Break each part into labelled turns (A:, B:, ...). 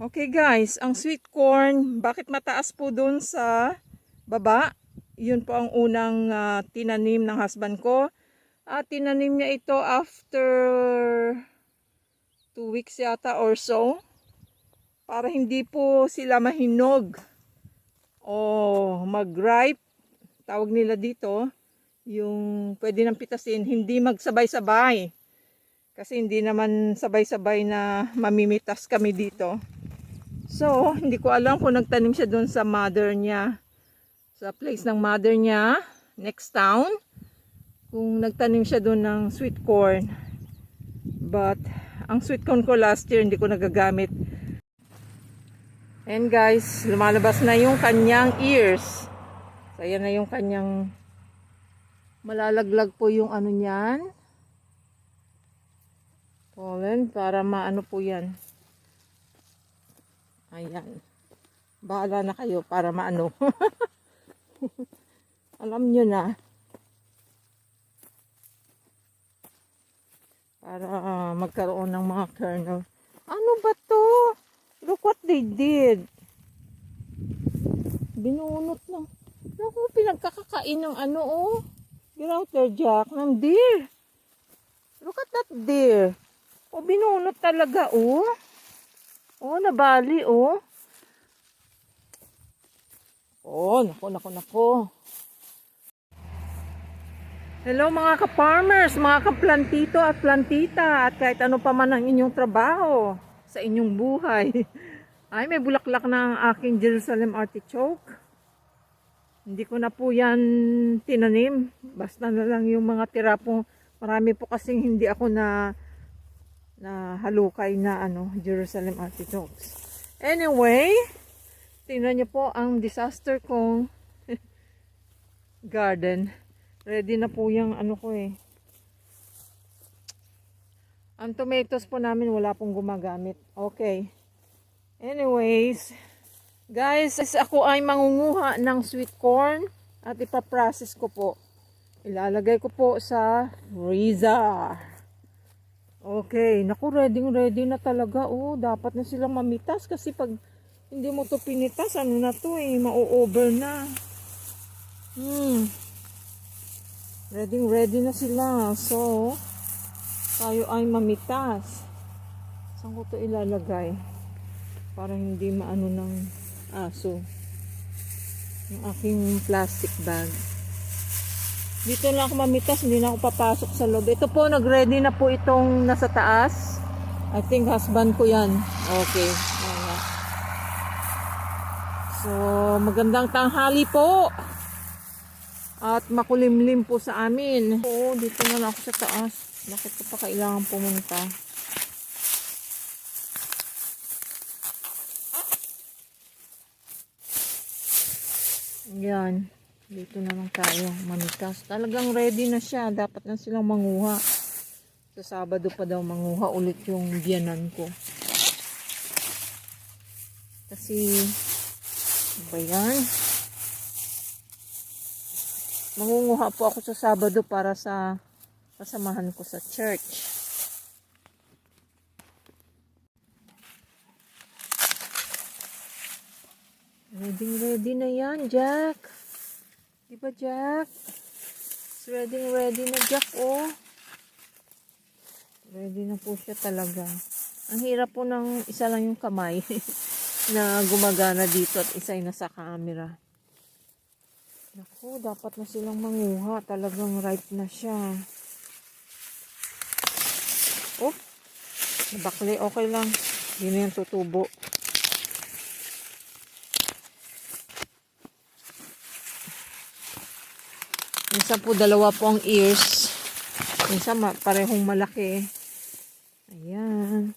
A: Okay guys, ang sweet corn, bakit mataas po dun sa baba? Yun po ang unang ah, tinanim ng husband ko. At tinanim niya ito after 2 weeks yata or so. Para hindi po sila mahinog o mag-ripe. Tawag nila dito. Yung pwede nang pitasin, hindi magsabay-sabay. Kasi hindi naman sabay-sabay na mamimitas kami dito. So, hindi ko alam kung nagtanim siya doon sa mother niya. Sa place ng mother niya, next town. Kung nagtanim siya doon ng sweet corn. But, ang sweet corn ko last year, hindi ko nagagamit. And guys, lumalabas na yung kanyang ears. So, ayan na yung kanyang malalaglag po yung ano niyan. Pollen, para maano po yan. Ayan. Bahala na kayo para maano. Alam nyo na. Para ah, magkaroon ng mga kernel. Ano ba to? Look what they did. Binunot ng... Naku, pinagkakakain ng ano oh. Get out there, Jack. Ng deer. Look at that deer. Oh, binunot talaga oh. Oh, nabali, oh. Oh, nako, nako, nako. Hello mga ka-farmers, mga ka-plantito at plantita at kahit ano pa man ang inyong trabaho sa inyong buhay. Ay, may bulaklak na ang aking Jerusalem artichoke. Hindi ko na po yan tinanim. Basta na lang yung mga tira po. Marami po kasing hindi ako na na halukay na ano, Jerusalem artichokes. Anyway, tingnan niyo po ang disaster kong garden. Ready na po yung ano ko eh. Ang tomatoes po namin wala pong gumagamit. Okay. Anyways, guys, ako ay mangunguha ng sweet corn at ipaprocess ko po. Ilalagay ko po sa freezer. Okay, naku, ready ready na talaga. Oh, dapat na silang mamitas kasi pag hindi mo to pinitas, ano na to eh, mau-over na. Hmm. Ready ready na sila. So, tayo ay mamitas. Saan ko to ilalagay? Para hindi maano ng aso. Yung aking plastic bag. Dito lang ako mamitas, hindi na ako papasok sa loob. Ito po, nag-ready na po itong nasa taas. I think husband ko yan. Okay. Na. So, magandang tanghali po. At makulimlim po sa amin. Oo, dito na lang ako sa taas. Bakit ko pa kailangan pumunta? Yan. Dito na lang tayo manitas. Talagang ready na siya. Dapat na silang manguha. Sa Sabado pa daw manguha ulit yung biyanan ko. Kasi, ano ba yan? Po ako sa Sabado para sa kasamahan ko sa church. Ready, ready na yan, Jack. Di ba, Jack? It's ready, ready na, Jack, oh. Ready na po siya talaga. Ang hirap po ng isa lang yung kamay na gumagana dito at isa ay nasa camera. Naku, dapat na silang manguha. Talagang ripe na siya. Oh, nabakli. Okay lang. Hindi na yan tutubo. Minsan po dalawa po ang ears. Minsan parehong malaki. Ayan.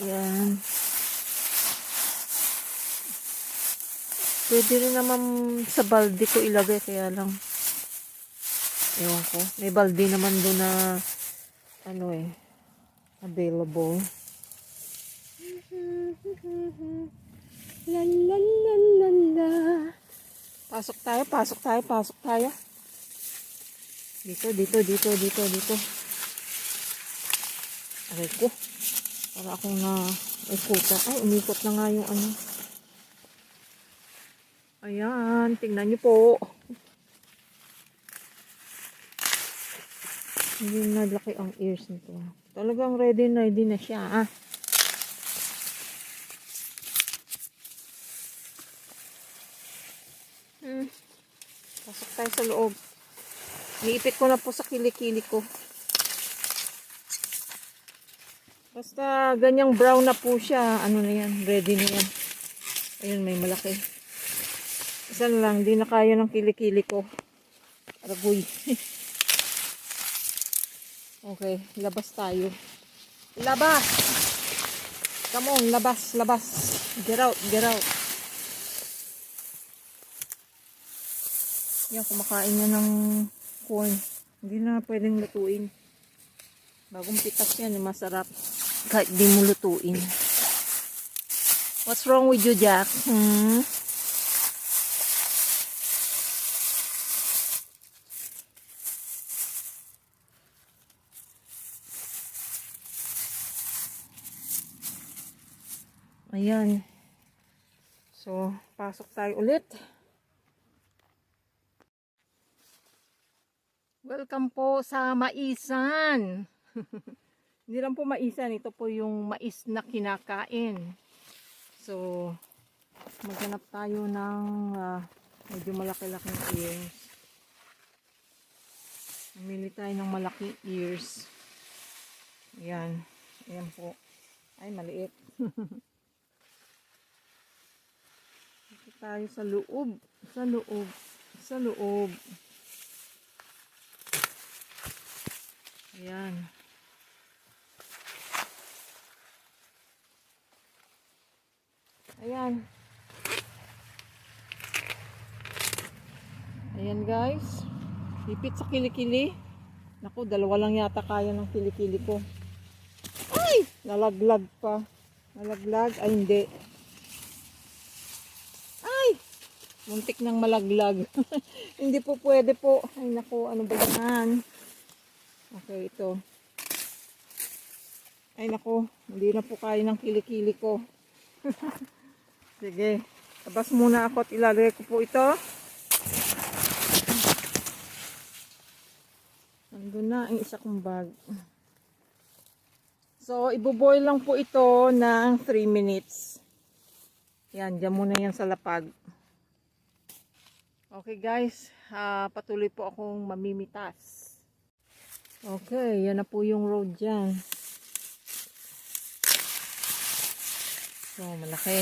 A: Ayan. Pwede rin naman sa balde ko ilagay kaya lang. Ewan ko. May balde naman doon na ano eh available. La la la la la. Pasok tayo, pasok tayo, pasok tayo. Dito, dito, dito, dito, dito. Aray ko. Para akong na ikutan. Ay, umikot na nga yung ano. Ayan, tingnan niyo po. Hindi na laki ang ears nito. Talagang ready ready na siya. Ah. Hmm. Pasok tayo sa loob. Niipit ko na po sa kilikili ko. Basta ganyang brown na po siya. Ano na yan? Ready na yan. Ayun, may malaki. Isa na lang. Di na kaya ng kilikili ko. Aragoy. okay, labas tayo. Labas! Come on, labas, labas. Get out, get out. Yan, kumakain na ng corn. Hindi na pwedeng lutuin. Bagong pitas yan, eh, masarap. Kahit di mo lutuin. What's wrong with you, Jack? Hmm? Ayan. So, pasok tayo ulit. Welcome po sa Maisan. Hindi lang po maisan, ito po yung mais na kinakain. So, maghanap tayo ng ah, medyo malaki-laking ears. Mamili tayo ng malaking ears. Ayan. Ayan po. Ay, maliit. Dito tayo sa loob. Sa loob. Sa loob. Ayan. Ayan. Ayan guys. Ipit sa kilikili. Naku, dalawa lang yata kaya ng kilikili ko. Ay! Nalaglag pa. Nalaglag. Ay, hindi. Ay! Muntik nang malaglag. hindi po pwede po. Ay, naku, ano ba yan? Okay, ito. Ay, naku. Hindi na po kaya ng kilikili ko. Sige. Labas muna ako at ilalagay ko po ito. Nandun na ang isa kong bag. So, ibuboil lang po ito ng 3 minutes. Yan, dyan muna yan sa lapag. Okay guys, ah, patuloy po akong mamimitas. Okay, yan na po yung road dyan. So, malaki.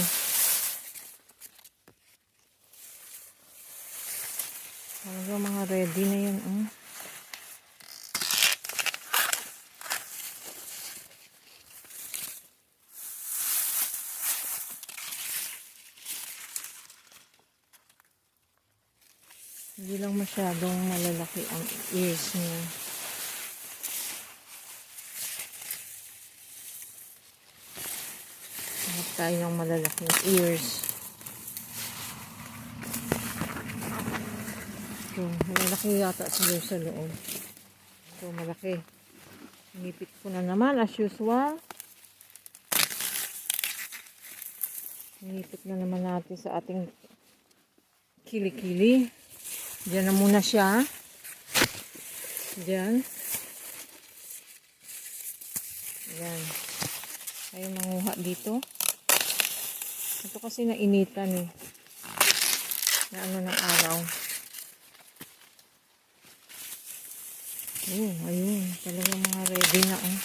A: Talaga mga ready na yan. Oh. Hindi lang masyadong malalaki ang ears niya. Tayo ng malalaking ears. So, malalaki yata siguro sa loob. So, malaki. Nipit ko na naman as usual. Nipit na naman natin sa ating kilikili. Diyan na muna siya. Diyan. Ayan. Ayaw manguha dito. Ito kasi nainitan eh. Na ano ng araw. Oh, ayun. Talagang mga ready na oh.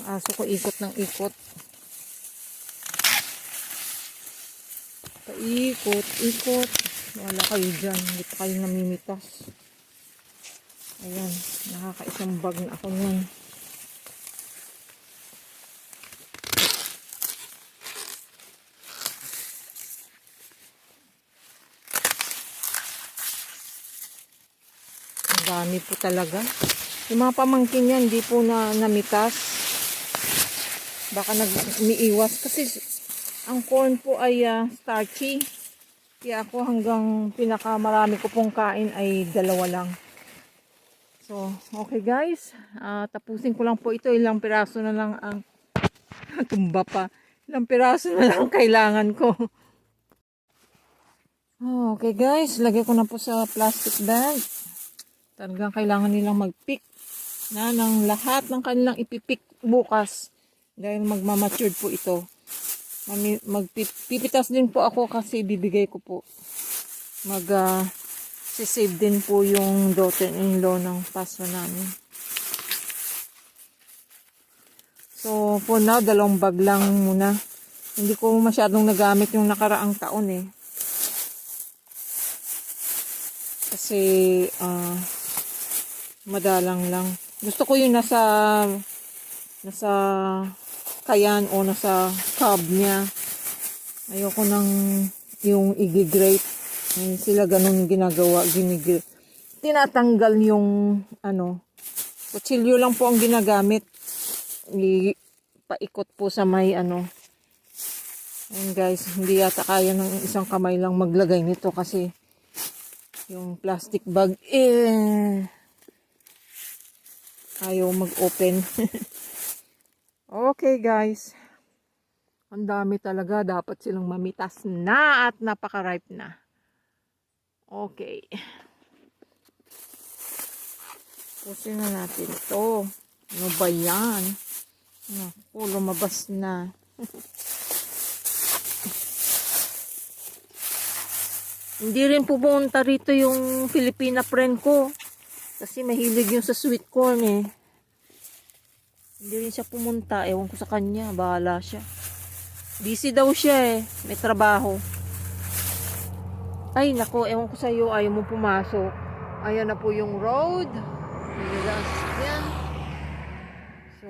A: Ang aso ko ikot ng ikot. Paikot, ikot. Wala kayo dyan. Hindi pa kayo namimitas. Ayan. Nakakaisang bag na ako niyan. Ang dami po talaga. Yung mga pamangkin yan, hindi po na namitas. Baka nag-umiiwas. Kasi ang corn po ay ah, starchy. Kaya ako hanggang pinakamarami ko pong kain ay dalawa lang. So, okay guys. Ah, tapusin ko lang po ito. Ilang piraso na lang ang tumba pa. Ilang piraso na lang kailangan ko. Ah, Okay guys, lagay ko na po sa plastic bag. Talagang kailangan nilang mag-pick na ng lahat ng kanilang ipipick bukas. Dahil magmamature po ito. Magpipitas din po ako kasi bibigay ko po. Mag ah, sisave din po yung daughter-in-law ng paso namin. So, for now, dalawang bag lang muna. Hindi ko masyadong nagamit yung nakaraang taon eh. Kasi, ah, madalang lang. Gusto ko yung nasa, nasa kayan o nasa cub niya. Ayoko nang yung i-grate. Ay, sila ganun ginagawa, ginigre. Tinatanggal yung, ano, kutsilyo lang po ang ginagamit. I, paikot po sa may, ano, Ayun guys, hindi yata kaya ng isang kamay lang maglagay nito kasi yung plastic bag, eh, ayaw mag-open. okay guys. Ang dami talaga. Dapat silang mamitas na at napaka-ripe na. Okay. Pusin na natin ito. Ano ba yan? Naku, lumabas na. Hindi rin pumunta rito yung Filipina friend ko. Kasi mahilig yung sa sweet corn eh. Hindi rin siya pumunta. Ewan ko sa kanya. Bahala siya. Busy daw siya eh. May trabaho. Ay nako, ewan ko sa iyo. Ayaw mo pumasok. Ayan na po yung road. Yan. So,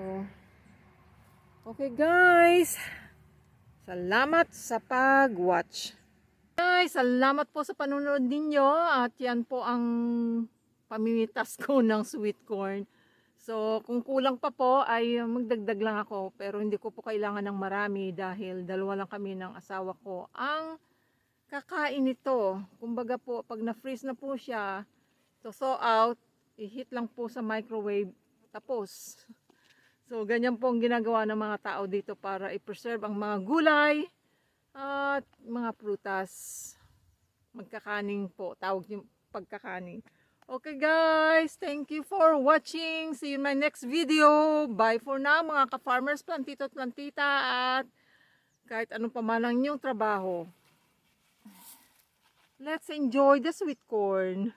A: okay guys. Salamat sa pag-watch. Guys, salamat po sa panunod ninyo at yan po ang pamimitas ko ng sweet corn. So, kung kulang pa po ay magdagdag lang ako pero hindi ko po kailangan ng marami dahil dalawa lang kami ng asawa ko ang kakain nito. Kumbaga po, pag na-freeze na po siya, to thaw out, i-heat lang po sa microwave, tapos. So, ganyan po ang ginagawa ng mga tao dito para i-preserve ang mga gulay, at mga prutas. Magkakaning po. Tawag yung pagkakaning. Okay guys, thank you for watching. See you in my next video. Bye for now mga ka-farmers, plantito at plantita at kahit anong pamanang yung trabaho. Let's enjoy the sweet corn.